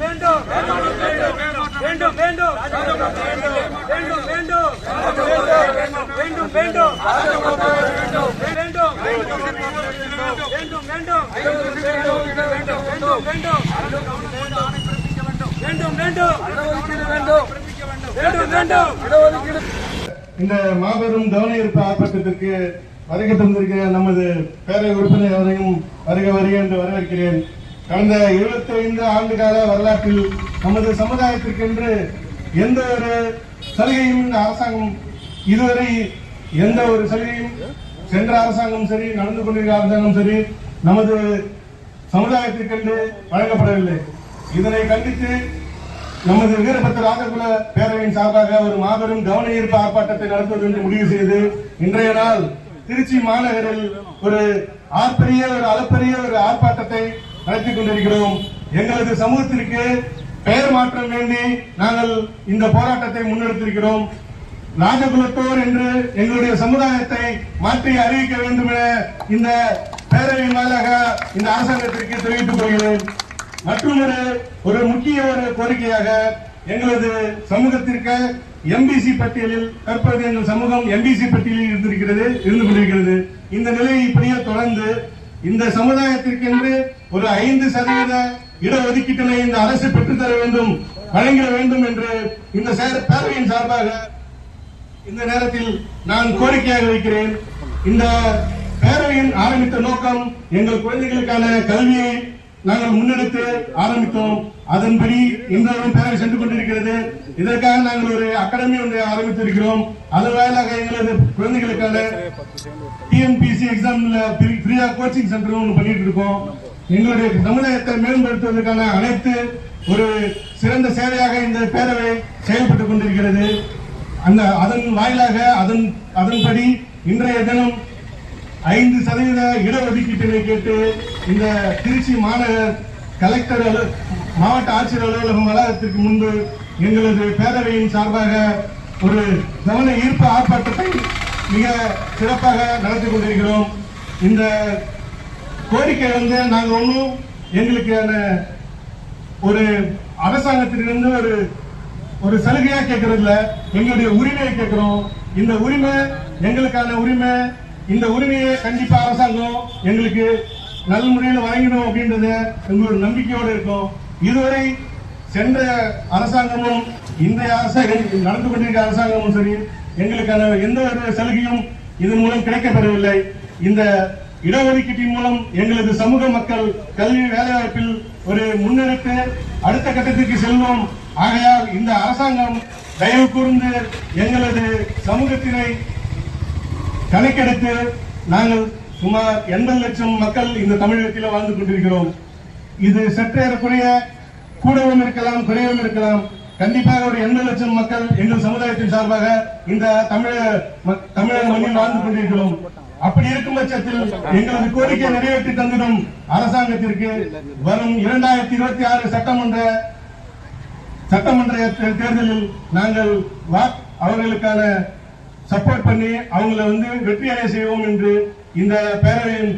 வேண்டும் வேண்டும் வேண்டும் வேண்டும் வேண்டும் வேண்டும் வேண்டும் வேண்டும் வேண்டும் வேண்டும் வேண்டும் வேண்டும் இந்த மாபெரும் கவன ஈர்ப்பு ஆர்ப்பாட்டத்திற்கு வருகை தந்திருக்கிற நமது பேரவை உறுப்பினர் அவரையும் வருக வருக என்று வரவேற்கிறேன். கடந்த 25 ஆண்டு கால வரலாற்றில் நமது சமுதாயத்திற்கென்று எந்த ஒரு சலுகையும் இந்த அரசாங்கம் இதுவரை எந்த ஒரு சலுகையும் சென்ற அரசாங்கம் சரி நடந்து கொண்டிருக்கிற அரசாங்கம் சரி நமது சமுதாயத்திற்கென்று வழங்கப்படவில்லை. இதனை கண்டித்து நமது வீரபத்திர ராஜகுல பேரவையின் சார்பாக ஒரு மாபெரும் கவன ஈர்ப்பு ஆர்ப்பாட்டத்தை நடத்துவது என்று முடிவு செய்து இன்றைய நாள் திருச்சி மாநகரில் ஒரு ஆர்ப்பரிய ஒரு அளப்பரிய ஒரு ஆர்ப்பாட்டம் நடத்தி கொண்டிருக்கிறோம். எங்களது சமூகத்திற்கு பெயர் மாற்றம் வேண்டி நாங்கள் இந்த போராட்டத்தை முன்னெடுத்திருக்கிறோம். ராஜகுலத்தோர் என்று எங்களுடைய சமுதாயத்தை மாற்றி அறிவிக்க வேண்டும் என இந்த பேரவையின் மேலாக இந்த அரசாங்கத்திற்கு தெரிவித்துக் கொள்கிறேன். மற்றும் ஒரு ஒரு முக்கிய ஒரு கோரிக்கையாக எங்களது சமூகத்திற்கு எம்பிசி பட்டியலில் தற்போது எங்கள் சமூகம் எம்பிசி பட்டியலில் இருந்திருக்கிறது இருந்து கொண்டிருக்கிறது. இந்த நிலையை இப்படியே தொடர்ந்து இந்த சமுதாயத்திற்கென்று ஒரு ஐந்து சதவீத இடஒதுக்கீட்டினை இந்த அரசு பெற்றுத்தர வேண்டும் வழங்கிட வேண்டும் என்று இந்த பேரவையின் சார்பாக இந்த நேரத்தில் நான் கோரிக்கையாக வைக்கிறேன். இந்த பேரவையின் ஆரம்பித்த நோக்கம் எங்கள் குழந்தைகளுக்கான கல்வியை நாங்கள் முன்னெடுத்து ஆரம்பித்தோம். அதன்படி இன்றும் பேரவை சென்று கொண்டிருக்கிறது. இதற்காக நாங்கள் ஒரு அகாடமி ஒன்றை ஆரம்பித்திருக்கிறோம். அதன் வாயிலாக எங்களது குழந்தைகளுக்கான டிஎன்பிசி எக்ஸாம்ல ஃப்ரீயா கோச்சிங் சென்டர் ஒன்று பண்ணிட்டு இருக்கோம். எங்களுடைய சமுதாயத்தை மேம்படுத்துவதற்கான அனைத்து ஒரு சிறந்த சேவையாக இந்த பேரவை செயல்பட்டுக் கொண்டிருக்கிறது. அந்த அதன் வாயிலாக அதன் அதன்படி இன்றைய தினம் ஐந்து சதவீத இடஒதுக்கீட்டினை கேட்டு இந்த திருச்சி மாநகர் கலெக்டர் மாவட்ட ஆட்சியர் அலுவலகம் வளாகத்திற்கு முன்பு எங்களது பேரவையின் சார்பாக ஒரு கவன ஈர்ப்பு ஆர்ப்பாட்டத்தை மிக சிறப்பாக நடத்தி கொண்டிருக்கிறோம். இந்த கோரிக்கை வந்து நாங்கள் ஒன்றும் எங்களுக்கான ஒரு அரசாங்கத்திலிருந்து ஒரு ஒரு சலுகையா கேட்கறதில்ல. எங்களுடைய உரிமையை கேட்கிறோம். இந்த உரிமை எங்களுக்கான உரிமை இந்த உரிமையை கண்டிப்பா அரசாங்கம் எங்களுக்கு நல்ல முறையில் வழங்கிடும் அப்படின்றது எங்களோட நம்பிக்கையோடு இருக்கும். இதுவரை சென்ற அரசாங்கமும் இன்றைய அரசாங்கம் நடந்து கொண்டிருக்கிற அரசாங்கமும் சரி எங்களுக்கான எந்த ஒரு சலுகையும் இதன் மூலம் கிடைக்கப்பெறவில்லை. இந்த இடஒதுக்கீட்டின் மூலம் எங்களது சமூக மக்கள் கல்வி வேலைவாய்ப்பில் ஒரு முன்னெடுத்து அடுத்த கட்டத்திற்கு செல்வோம். ஆகையால் இந்த அரசாங்கம் தயவு கூர்ந்து எங்களது சமூகத்தினை கணக்கெடுத்து நாங்கள் சுமார் எண்பது லட்சம் மக்கள் இந்த தமிழகத்தில் வாழ்ந்து கொண்டிருக்கிறோம். இது சற்றேறக்குறைய கூடவும் இருக்கலாம் குறையவும் இருக்கலாம். கண்டிப்பாக ஒரு எண்பது லட்சம் மக்கள் எங்கள் சமுதாயத்தின் சார்பாக இந்த தமிழக தமிழக மண்ணில் வாழ்ந்து கொண்டிருக்கிறோம். அப்படி இருக்கும் பட்சத்தில் எங்களது கோரிக்கை நிறைவேற்றி தந்திடும் அரசாங்கத்திற்கு வரும் இரண்டாயிரத்தி இருபத்தி ஆறு சட்டமன்ற சட்டமன்ற தே- தேர்தலில் நாங்கள் வா- அவர்களுக்கான சப்போர்ட் பண்ணி அவங்கள வந்து வெற்றியடைய செய்வோம் என்று இந்த பேரவையின்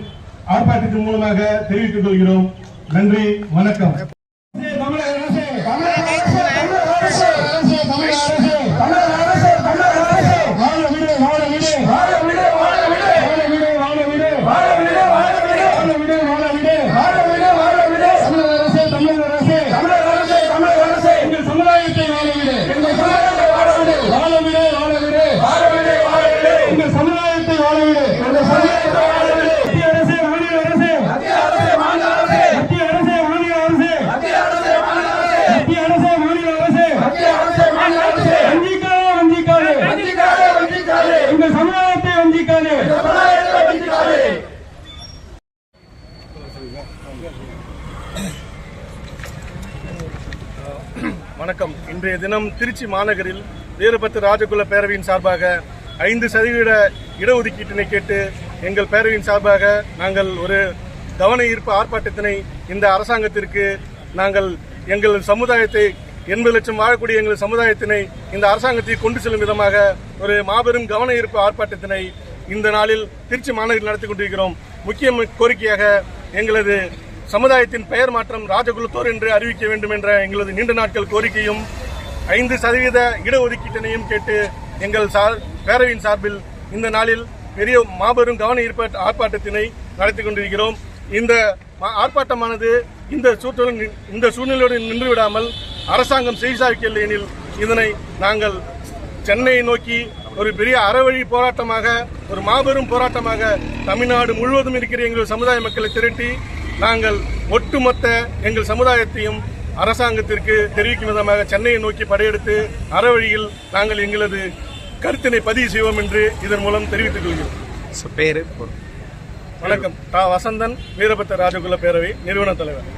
ஆர்ப்பாட்டத்தின் மூலமாக தெரிவித்துக் கொள்கிறோம். நன்றி வணக்கம். அரசு மத்திய அரசு மாநில அரசு. வஞ்சிக்காதே வஞ்சிக்காதே. வஞ்சிக்காதே வஞ்சிக்காதே. எங்கள் சமுதாயத்தை வஞ்சிக்காதே. சமுதாயத்தை வஞ்சிக்காதே. வணக்கம். இன்றைய தினம் திருச்சி மாநகரில் வீரபத்து ராஜகுல பேரவையின் சார்பாக ஐந்து சதவீத இடஒதுக்கீட்டினை கேட்டு எங்கள் பேரவையின் சார்பாக நாங்கள் ஒரு கவன ஈர்ப்பு ஆர்ப்பாட்டத்தினை இந்த அரசாங்கத்திற்கு நாங்கள் எங்கள் சமுதாயத்தை எண்பது லட்சம் வாழக்கூடிய எங்கள் சமுதாயத்தினை இந்த அரசாங்கத்தை கொண்டு செல்லும் விதமாக ஒரு மாபெரும் கவன ஈர்ப்பு ஆர்ப்பாட்டத்தினை இந்த நாளில் திருச்சி மாநகரில் நடத்தி கொண்டிருக்கிறோம். முக்கிய கோரிக்கையாக எங்களது சமுதாயத்தின் பெயர் மாற்றம் ராஜகுலத்தோர் என்று அறிவிக்க வேண்டும் என்ற எங்களது நீண்ட நாட்கள் கோரிக்கையும் ஐந்து சதவீத இடஒதுக்கீட்டினையும் கேட்டு எங்கள் சார் பேரவையின் சார்பில் இந்த நாளில் பெரிய மாபெரும் கவன ஈர்ப்பு ஆர்ப்பாட்டத்தினை நடத்தி கொண்டிருக்கிறோம். இந்த ஆர்ப்பாட்டமானது இந்த சூழ்நிலை இந்த சூழ்நிலையோடு நின்று விடாமல் அரசாங்கம் செய்தாவிக்கவில்லை எனில் இதனை நாங்கள் சென்னையை நோக்கி ஒரு பெரிய அறவழி போராட்டமாக ஒரு மாபெரும் போராட்டமாக தமிழ்நாடு முழுவதும் இருக்கிற எங்கள் சமுதாய மக்களை திரட்டி நாங்கள் ஒட்டுமொத்த எங்கள் சமுதாயத்தையும் அரசாங்கத்திற்கு தெரிவிக்கும் விதமாக சென்னையை நோக்கி படையெடுத்து அறவழியில் நாங்கள் எங்களது கருத்தினை பதிவு செய்வோம் என்று இதன் மூலம் தெரிவித்துக் கொள்கிறோம். பேரு வணக்கம். தா வசந்தன் வீரபத்த ராஜகுல பேரவை நிறுவன தலைவர்.